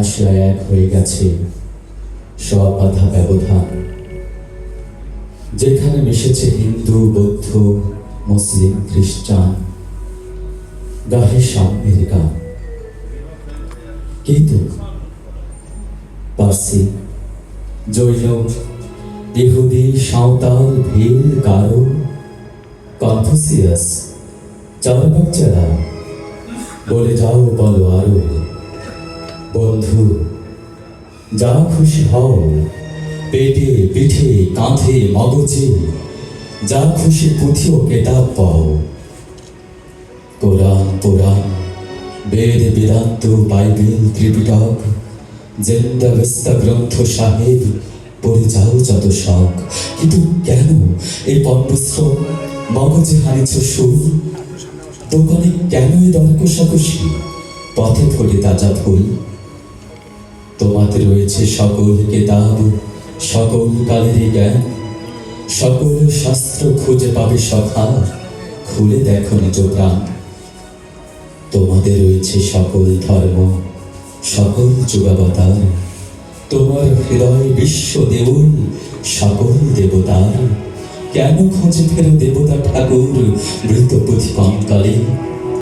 আসিয়া এক হয়ে গেছে সব বাধা ব্যবধান। যেখানে মিশেছে হিন্দু, বৌদ্ধ, মুসলিম, খ্রিস্টান গাহে সাম্যের গান কিন্তু পার্সি, জৈন, ইহুদি, সাঁওতাল, ভিল, গারো, কনফুসিয়াস চারবাচ্চারা বলে যাও, বলো আরও। বন্ধু যা খুশি হও। পেটে পিঠে কাঁধে মগজে যা খুশি পুঁথি ও কেতাব পাও। কোরআন, পুরাণ, বেদ, বেদান্ত, বাইবেল, ত্রিপিটক জেন্দা গ্রন্থ, সাহেব পড়ে যাও যত শখ কিন্তু কেন এই পণ্যশ্রম মগজে হারিছ সুর? দোকানে কেন এই দর পথে ফোটে তাজা ফুল? তোমাতে রয়েছে সকল কেতাব সকল কালের জ্ঞান। সকল শাস্ত্র খুঁজে পাবে সখা খুলে দেখো নিজ প্রাণ। তোমাদের রয়েছে সকল ধর্ম, সকল যুগাবতার। তোমার হৃদয় বিশ্ব দেউল সকল দেবতার। কেন খুঁজে ফেরো দেবতা ঠাকুর, মৃত পুঁথি কঙ্কালে